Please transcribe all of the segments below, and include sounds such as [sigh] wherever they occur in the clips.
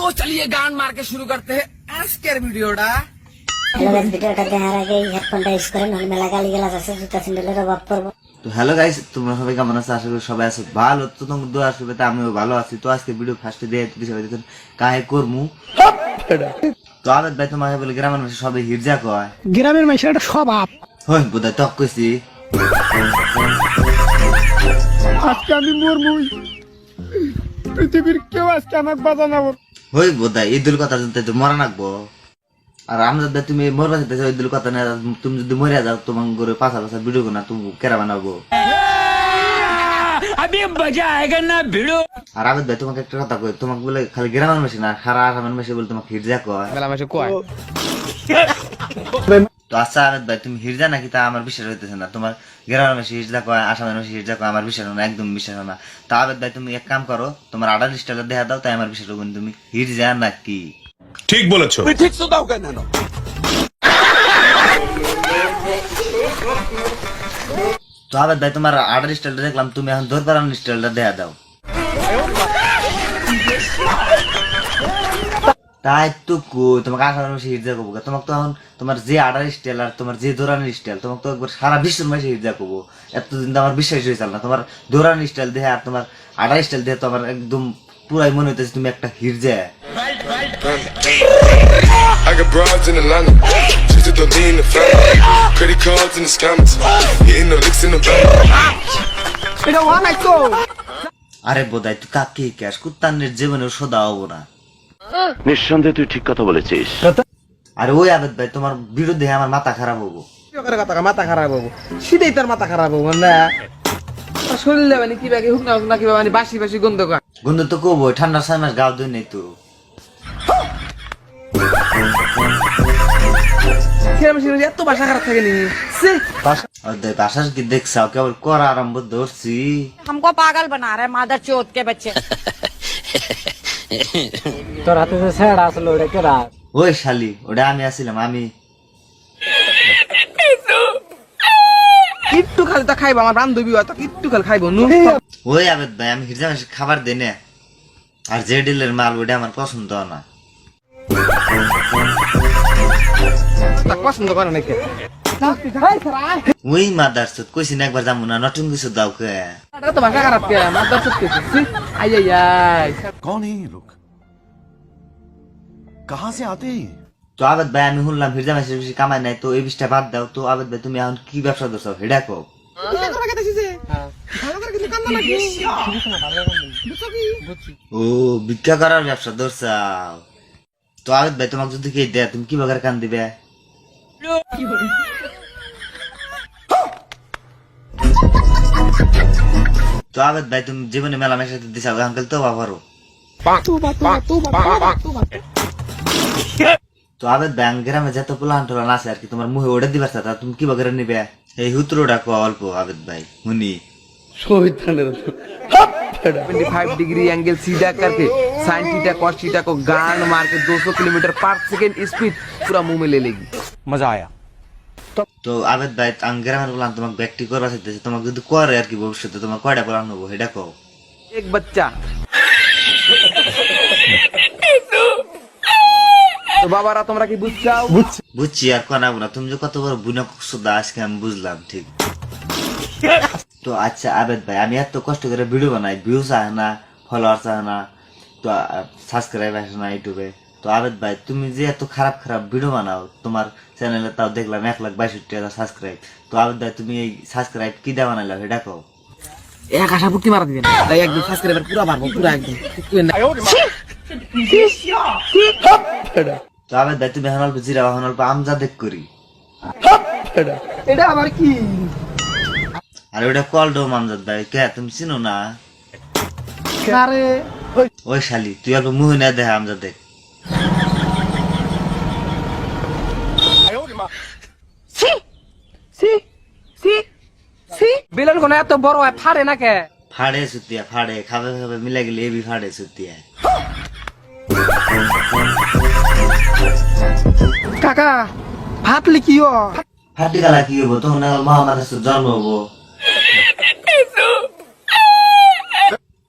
তো চালিয়ে গান মারকে শুরু করতে আজকের ভিডিওটা ভিডিওটা দেখার আগে হেডফোনটা হ্যালো গাইস তোমরা সবাই কেমন আছো? আশা করি সবাই আছো ভালো। তো তোমার দোয়া আসবে তা আমিও ভালো আছি। তো আজকে ভিডিও ফার্স্টে দিয়ে তুমি সবাই দেখুন কাহে করমু। তো আবেদ ভাই তোমাকে বলে গ্রামের মানুষ সবাই হিরজা কয়? গ্রামের মানুষ এটা সব আপ। হই বোধহয় তক কইছি। আজকে আমি মরমু পৃথিবীর কেউ আজকে আমার আমাকে বাজানাবো হই বোধা ঈদুল কথা জানতে তো মরা নাকবো। আর আমরা যদি তুমি মরবা যেতে ঈদুল কথা না তুমি যদি মরে যাও তোমার ঘরে পাশা পাশা ভিডিও না তুমি কেরা বানাবো? আমি মজা আয়েগা না ভিড়ো। আর আবেদ ভাই তোমাকে একটা কথা কই তোমাকে বলে খালি গ্রামের মেশিন আর সারা আসামের মেশিন বলে তোমাকে হিট যা কয়। মেলা মেশিন কয়। তো আচ্ছা আবেদ ভাই তুমি হিরজা নাকি? তা আমার বিশ্বাস হইতেছে না। তোমার গ্রামের মাসে হিরজা কয় আসামের মাসে হিরজা কয় আমার বিশ্বাস না একদম বিশ্বাস না। তা আবেদ ভাই তুমি এক কাম করো তোমার আড়ালিশ টাকা দেখা দাও তাই আমার বিশ্বাস করবেন তুমি হিরজা নাকি? ঠিক বলেছ। ঠিক তো দাও কেন? তো আবেদ ভাই তোমার আড়ালিশ টাকা দেখলাম তুমি এখন দোরপাড়ান স্টাইলটা দেখা দাও। তাই তো তোমাকে আসামের মেশে হিরজা করব তোমাকে তো এখন তোমার যে আডার স্টাইল আর তোমার যে দৌড়ানোর স্টাইল তোমাকে তো একবার সারা বিশ্বের মাসে হিরজা করব এতদিন তো আমার বিশ্বাস হয়েছিল না তোমার দৌড়ানোর স্টাইল দেখে আর তোমার আডার স্টাইল দেখে তো আমার একদম পুরাই মনে হইতেছে তুমি একটা হিরজা I got broads in Atlanta. Just to throw in the family. Credit cards and the scammers. Hitting the licks in the bank. এটা অনেক তো আরে বোধাই তুই কাকে ক্যাশ কুত্তানের জীবনে সোদা হব না নিঃসন্দেহে তুই ঠিক কথা বলেছিস। আর ওই আবেদ ভাই তোমার বিরুদ্ধে আমার মাথা খারাপ হব। মাথা খারাপ হব? সেটাই তার মাথা খারাপ হব না? শরীরে মানে কি কি মানে বাসি বাসি গন্ধ গন্ধ তো কবো ঠান্ডা ছয় মাস গাও তো। এত বাসা খারাপ থাকে নি কেবল করা আরম্ভ ধরছি। হামকো পাগল বানা রে মাদার চোদ কে বাচ্চা। [laughs] তোর হাতে যে ছেড়া আসলো ওটা কেডা? ওই শালি ওটা আমি আসছিলাম আমি। একটু খালি তো খাইবো আমার বান্ধবী হয়তো একটু খালি খাইবো নু। ওই আবেদ ভাই আমি হিরজা মাসে খাবার দেই না। আর যে ডিলের মাল ওটা আমার পছন্দ না। তা পছন্দ করে নাকি? ওই মাদার সুদ কইছি না একবার যাব না নতুন কিছু দাও কে। তোমার কাকার মাদার সুদ কেছি আই আই আই। কোন এই লোক? কাহা সে আতে তো আবেদ ভাই আমি শুনলাম ফিরজা মাসের বেশি কামাই নাই তো এই বিষটা বাদ দাও। তো আবেদ ভাই তুমি এখন কি ব্যবসা ধরছো হেডা কো ও ভিক্ষা করার ব্যবসা ধরছাও। তো আবেদ ভাই তোমাকে যদি কে দেয় তুমি কি বাগার কান দিবে? আবেদ ভাই তুমি জীবনে মেলা মেশা দিছা আঙ্কেল তো বাবারও তো আবেদ ব্যাং গ্রামে যত পোলান টোলান আছে আর কি তোমার মুখে ওটা দিবার তা তুমি কি বাগারে নিবে এই হুত্রোটা কো অল্প আবেদ ভাই হুনি फाइव डिग्री एंगल सीधा करके साइन थीटा कॉस थीटा को गान मार के 200 किलोमीटर पर सेकंड स्पीड पूरा मुंह में ले लेगी मजा आया তো আবেদ ভাই আমি গ্রামের বললাম তোমাকে ব্যাগটি করবা চাইতেছি। তোমাকে যদি করে আর কি ভবিষ্যতে তোমার কয়টা বলান নেব এটা কো এক বাচ্চা। বাবারা তোমরা কি বুঝছাও? বুঝছি। আর কোনা না। তুমি যে কত বড় বুনা আজকে আমি বুঝলাম ঠিক। তো আচ্ছা আবেদ ভাই আমি এত কষ্ট করে ভিডিও বানাই ভিউজ আয় না ফলোয়ার্স আয় না তো সাবস্ক্রাইব আসে না ইউটিউবে তো আবেদ ভাই তুমি যে এত খারাপ খারাপ ভিডিও বানাও তোমার চ্যানেলে তাও দেখলাম এক লাখ বাইষট্টি হাজার সাবস্ক্রাইব তো আবেদ ভাই তুমি এই সাবস্ক্রাইব কি দেওয়া বানাইলাম এটা কও। এক আশা মারা দিবেন। তাই একদম সাবস্ক্রাইবার পুরো মারবো পুরো একদম। তো আবেদ ভাই তুমি এখন অল্প জিরা এখন অল্প আমজা দেখ করি। এটা আবার কি? আর ওটা কল ডো আমজাদ ভাই কে? তুমি চিনো না? আরে ওই শালি তুই অল্প মুহ না দেখা আমজাদ দেখ সি সি সি বেলুন কোন এত বড় হয় ফাড়ে না কে ফাড়ে সুতিয়া ফাড়ে। খাবে খাবে মিলে গেলে এবি ফাড়ে সুতিয়া। কাকা ফাটলে কি ফাটি গালা কি হব? তখন মহামারী জন্ম হব।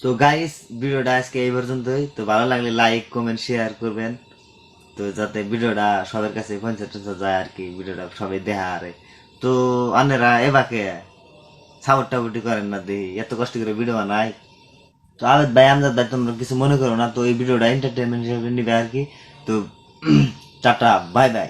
তো গাইস ভিডিওটা আজকে এই পর্যন্তই। তো ভালো লাগলে লাইক কমেন্ট শেয়ার করবেন। তো যাতে ভিডিওটা সবার কাছে পৌঁছে যায় আর কি ভিডিওটা সবাই দেখা আরে তো আনেরা এবাকে। সাপোর্ট টাপোর্টি করেন না দেখি এত কষ্ট করে ভিডিও বানাই। তো আবেদ ভাই, আমজাদ ভাই, তোমরা কিছু মনে করো না, তো এই ভিডিওটা এন্টারটেনমেন্ট হিসেবে নিবে আর কি। তো, [clears throat] টাটা বাই বাই